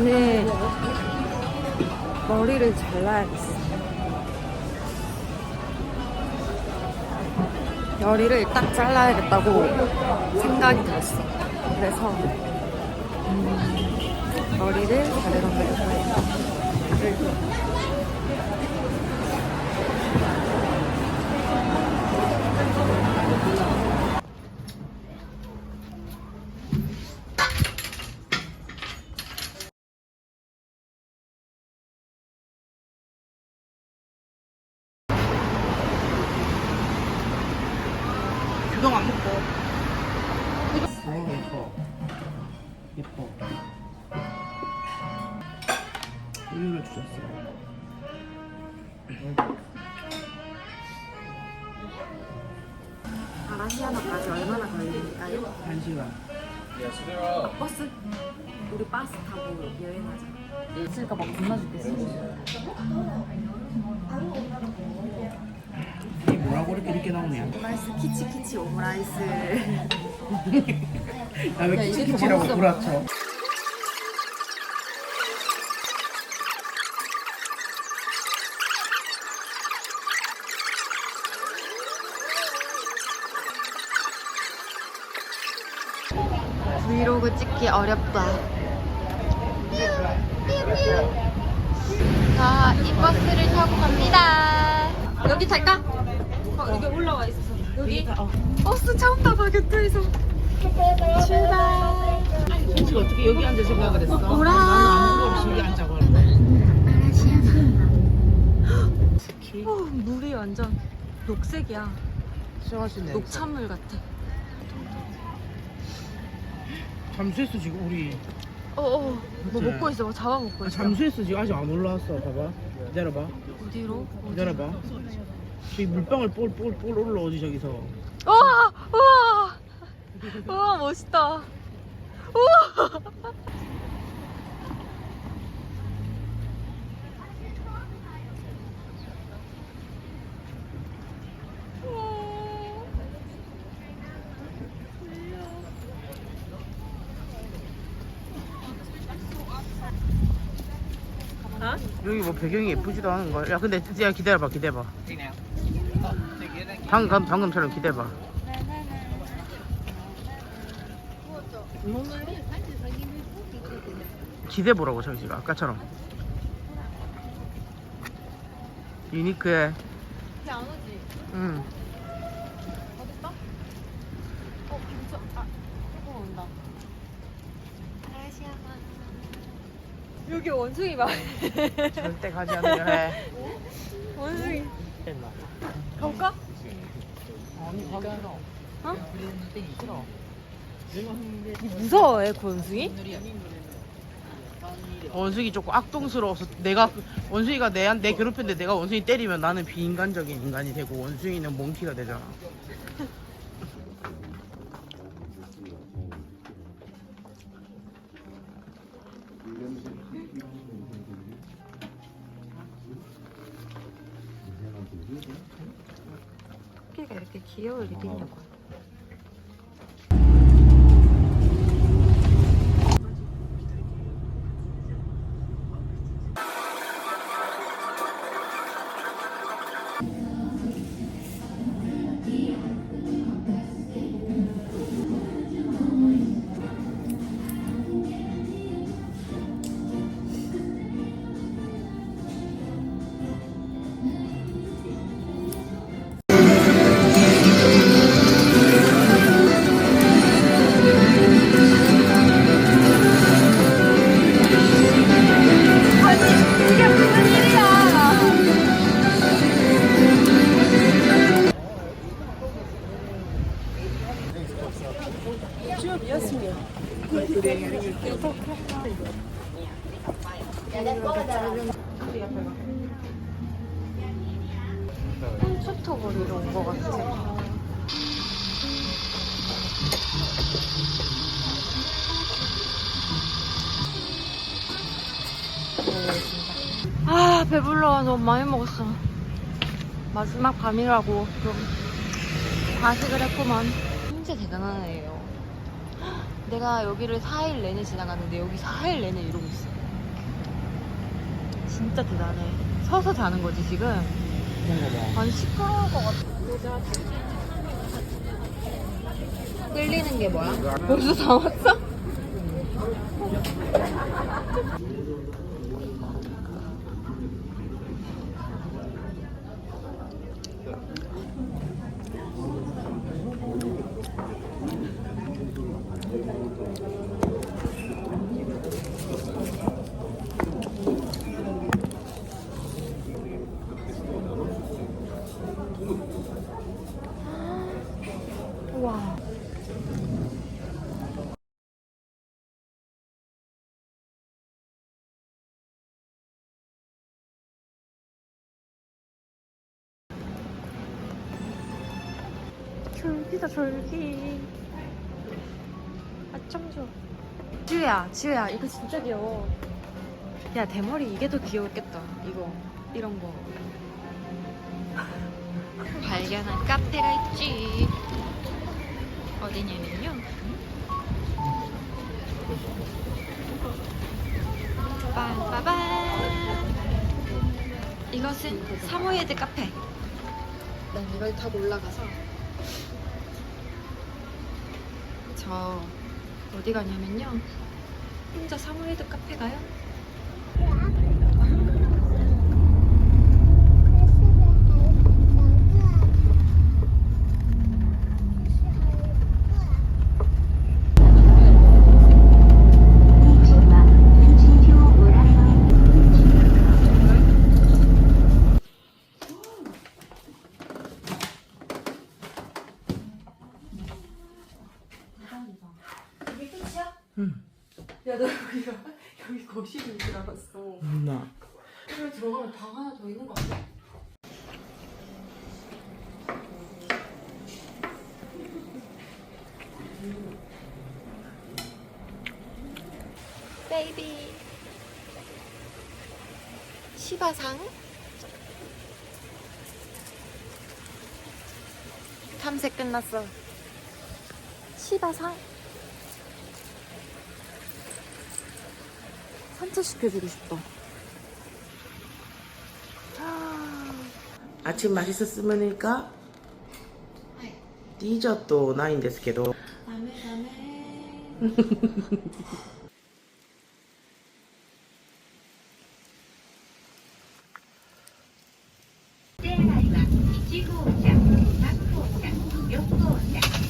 오늘 머리를 잘라야겠어. 머리를 딱 잘라야겠다고 생각이 들었어. 그래서 음, 머리를 자르러 해요. 그리고 버스? 우리 버스 타고 여행하자. 있으니까 막 겁나 죽겠어. 이게 뭐라고 이렇게 이렇게 나오냐? 오므라이스 키치 키치 오므라이스. 나왜 키치키치라고 먹었어. 브이로그 찍기 어렵다. 자, 이 버스를 타고 갑니다. 여기 탈까? 어, 여기 올라와 있어서. 여기 버스 처음 타봐, 곁에서. 출발. 솔직히 어떻게 여기 앉을 생각을 했어? 오라. 나는 아무 거 없이 여기 앉자고 하는데. 어, 물이 완전 녹색이야. 시원하시네. 녹차물 같아. 잠수했어 지금 우리. 어, 어. 뭐 그치? 먹고 있어. 뭐 잡아 먹고 아, 있어. 잠수했어 지금 아직 안 올라왔어. 봐봐. 기다려봐. 어디로? 기다려봐. 저기 물방울 볼볼볼 올라오지 저기서. 우와! 우와! 우와, 멋있다. 우와! 여기 뭐 배경이 예쁘지도 않은 걸. 야 근데 야 기다려봐 기다려봐. 방금 방금처럼 기다려봐. 기대 보라고 저기가 아까처럼. 유니크해. 안 오지? 응. 어딨다? 어, 진짜. 아, 조금 온다. 여기 원숭이 봐. 절대 가지 않으려 해. 원숭이. 됐나? 가볼까? 아니 가기 싫어. 어? 무서워해, 그 원숭이? 원숭이 조금 악동스러워서 내가 원숭이가 내, 내 괴롭혔는데 내가 원숭이 때리면 나는 비인간적인 인간이 되고 원숭이는 몽키가 되잖아. 귀여울 일이 있냐고. 이 햄스터 거리로 온 것 같아. 아 배불러 너무 많이 먹었어 마지막 밤이라고 좀 과식을 했구만 진짜 대단한 애예요 내가 여기를 4일 내내 지나갔는데 여기 4일 내내 이러고 있어 진짜 대단해. 서서 자는 거지 지금. 아니 시끄러울 것 같아. 끌리는 게 뭐야? 벌써 다 왔어? 졸기다 졸기. 아참 좋아. 지우야, 지우야, 이거 진짜 귀여워. 야, 대머리 이게 더 귀여웠겠다. 이거, 이런 거. 발견한 카페가 있지. 어디냐면요. 빠바밤. 이것은 사모예드 카페. 난 이걸 타고 올라가서 저 어디 가냐면요. 혼자 사모예드 카페 가요. 응. 야, 나 여기가 여기 거실인 줄 알았어. 나. 여기 들어가면 방 하나 더 있는 거 아니야? 베이비. 시바상. 탐색 끝났어. 시바상. 산책시켜주고 싶다 아침 맛있었으면일까? ディージョットないんですけど 다음에 다음에 手洗いは1号車、3号車、4号車、